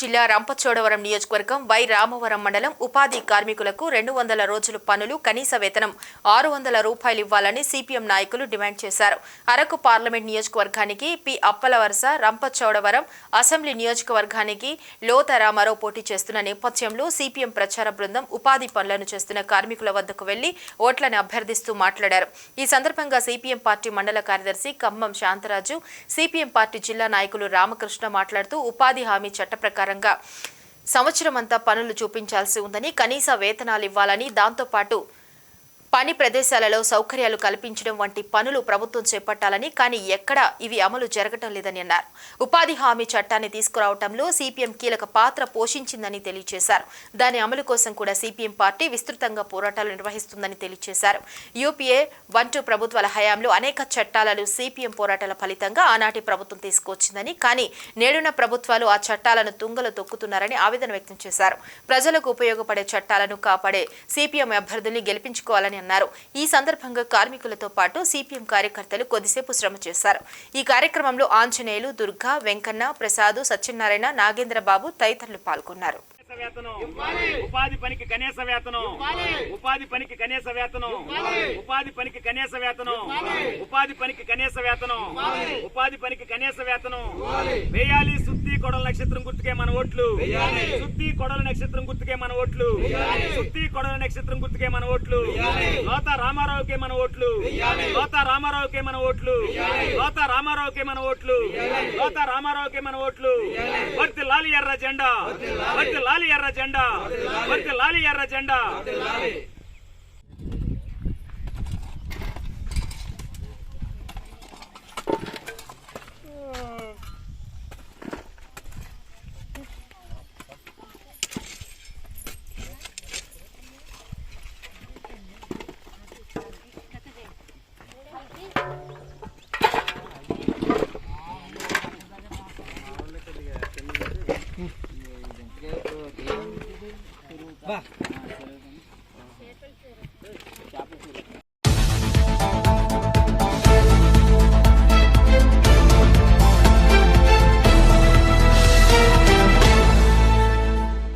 జిల్లా రంపచోడవరం నియోజకవర్గం వై రామవరం మండలం ఉపాధి కార్మికులకు రెండు వందల రోజులు పనులు కనీస వేతనం ఆరు వందల రూపాయలు ఇవ్వాలని సిపిఎం నాయకులు డిమాండ్ చేశారు. అరకు పార్లమెంట్ నియోజకవర్గానికి పి అప్పలవరస రంపచోడవరం అసెంబ్లీ నియోజకవర్గానికి లోత రామారావు పోటీ చేస్తున్న నేపథ్యంలో సిపిఎం ప్రచార బృందం ఉపాధి పనులను చేస్తున్న కార్మికుల వద్దకు వెళ్ళి ఓట్లను అభ్యర్థిస్తూ మాట్లాడారు. ఈ సందర్భంగా సిపిఎం పార్టీ మండల కార్యదర్శి ఖమ్మం శాంతరాజు సిపిఎం పార్టీ జిల్లా నాయకులు రామకృష్ణ మాట్లాడుతూ ఉపాధి హామీ చట్ట ప్రకారంగా సంవత్సరమంతా పనులు చూపించాల్సి ఉందని కనీస వేతనాలు ఇవ్వాలని దాంతోపాటు పని ప్రదేశాలలో సౌకర్యాలు కల్పించడం వంటి పనులు ప్రభుత్వం చేపట్టాలని కానీ ఎక్కడా ఇవి అమలు జరగటం లేదని అన్నారు. ఉపాధి హామీ చట్టాన్ని తీసుకురావడంలో సిపిఎం కీలక పాత్ర పోషించిందని తెలియజేశారు. దాని అమలు కోసం కూడా సిపిఎం పార్టీ విస్తృతంగా పోరాటాలు నిర్వహిస్తుందని తెలియజేశారు. యూపీఏ వన్ టూ ప్రభుత్వాల హయాంలో అనేక చట్టాలను సిపిఎం పోరాటాల ఫలితంగా ఆనాటి ప్రభుత్వం తీసుకొచ్చిందని కానీ నేడున్న ప్రభుత్వాలు ఆ చట్టాలను తుంగలు తొక్కుతున్నారని ఆవేదన వ్యక్తం చేశారు. ప్రజలకు ఉపయోగపడే చట్టాలను కాపాడే సిపిఎం అభ్యర్థుల్ని గెలిపించుకోవాలని అన్నారు. ఈ సందర్భంగా కార్మికులతో పాటు సిపిఎం కార్యకర్తలు కొద్దిసేపు శ్రమ చేశారు. ఈ కార్యక్రమంలో ఆంజనేయులు దుర్గా వెంకన్న ప్రసాదు సత్యనారాయణ నాగేంద్ర బాబు తదితరులు పాల్గొన్నారు. వేతనం ఉపాధి పనికి కనీస వేతనం. ఉపాధి పనికి కనీస వేతనం. ఉపాధి పనికి కనీస వేతనం. ఉపాధి పనికి కనీస వేతనం. ఉపాధి పనికి కనీస వేతనం. వేయాలి కొడల నక్షత్రం గుర్తుకే మన ఓట్లు. సుత్తి కొడల నక్షత్రం గుర్తుకే మన ఓట్లు. సుత్తి కొడల నక్షత్రం గుర్తుకే మన ఓట్లు. లోత రామారావుకే మన ఓట్లు. లోత రామారావుకే మన ఓట్లు. లోత రామారావుకే మన ఓట్లు. లోత రామారావుకే మన ఓట్లు. వర్తి లాలి ఎర్ర జెండా. వర్తి లాలి. ఎర్ర జెండా. వర్తి లాలి. ఎర్ర జెండా. Vá.